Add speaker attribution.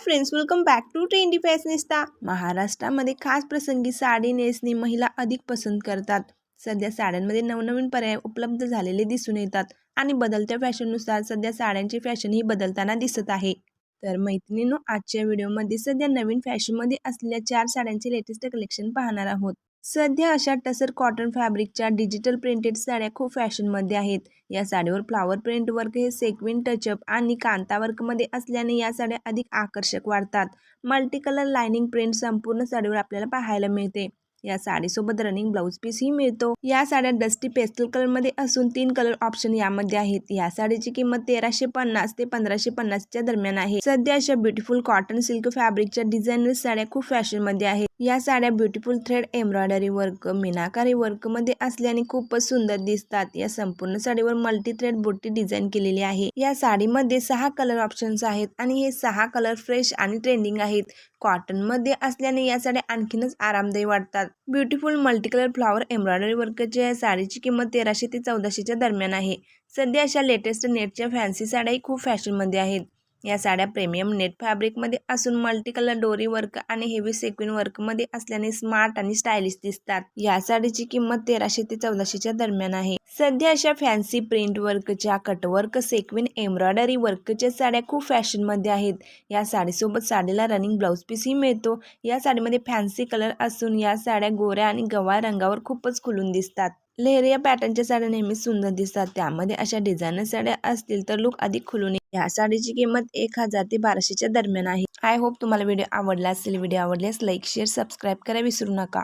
Speaker 1: Friends welcome back to trendy fashionista महाराष्ट्रामध्ये खास प्रसंगी साडी नेसणे महिला अधिक पसंत करतात. सध्या साड्यांमध्ये नवनवीन पर्याय उपलब्ध झालेले दिसून येतात आणि बदलत्या फॅशननुसार सध्या साड्यांची फॅशनही बदलताना दिसत आहे. तर मैत्रिणींनो आजच्या व्हिडिओमध्ये सध्या नवीन फॅशनमध्ये असलेल्या चार साड्यांचे लेटेस्ट कलेक्शन पाहणार आहोत. सध्या अशा टसर कॉटन फॅब्रिकच्या डिजिटल प्रिंटेड साड्या खूप फॅशनमध्ये आहेत. या साडीवर फ्लावर प्रिंट वर्क हे सेक्विन टचअप आणि कांता वर्कमध्ये असल्याने या साड्या अधिक आकर्षक वाढतात. मल्टी कलर लाइनिंग प्रिंट संपूर्ण साडीवर आपल्याला पाहायला मिळते. या साडीसोबत रनिंग ब्लाऊज पीसही मिळतो. या साड्या डस्टी पेस्टल कलरमध्ये असून तीन कलर ऑप्शन यामध्ये आहेत. या साडीची किंमत तेराशे पन्नास ते पंधराशे पन्नासच्या दरम्यान आहे. सध्या अशा ब्युटिफुल कॉटन सिल्क फॅब्रिकच्या डिझायनर साड्या खूप फॅशनमध्ये आहेत. या साड्या beautiful thread embroidery work meenakari वर्कमध्ये असल्याने खूपच सुंदर दिसतात. या संपूर्ण साडीवर मल्टी थ्रेड बुट्टी डिझाईन केलेली आहे. या साडीमध्ये सहा कलर ऑप्शन्स आहेत आणि हे सहा कलर फ्रेश आणि ट्रेंडिंग आहेत. कॉटनमध्ये असल्याने या साड्या आणखीनच आरामदायी वाटतात. Beautiful multi colour flower embroidery वर्कच्या या साडीची किंमत तेराशे ते चौदाशेच्या दरम्यान आहे. सध्या अशा लेटेस्ट नेटच्या फॅन्सी साड्याही खूप फॅशनमध्ये आहेत. या साड्या प्रीमियम नेट फॅब्रिकमध्ये असून मल्टी कलर डोरी वर्क आणि हेवी सेक्विन वर्कमध्ये असल्याने स्मार्ट आणि स्टायलिश दिसतात. या साडीची किंमत तेराशे ते चौदाशेच्या दरम्यान आहे. सध्या अशा फॅन्सी प्रिंट वर्कच्या कटवर्क सेक्विन एम्ब्रॉयडरी वर्कच्या साड्या खूप फॅशनमध्ये आहेत. या साडीसोबत साडीला रनिंग ब्लाऊज पीसही मिळतो. या साडीमध्ये फॅन्सी कलर असून या साड्या गोऱ्या आणि गव्हा रंगावर खूपच खुलून दिसतात. लेहरिया पॅटर्नच्या साड्या नेहमी सुंदर दिसतात. त्यामध्ये अशा डिझायनर साड्या असतील तर लुक अधिक खुलून या साडीची किंमत एक हजार ते बाराशेच्या दरम्यान आहे. आय होप तुम्हाला व्हिडिओ आवडला असेल. व्हिडिओ आवडल्यास लाईक शेअर सबस्क्राईब करा विसरू नका.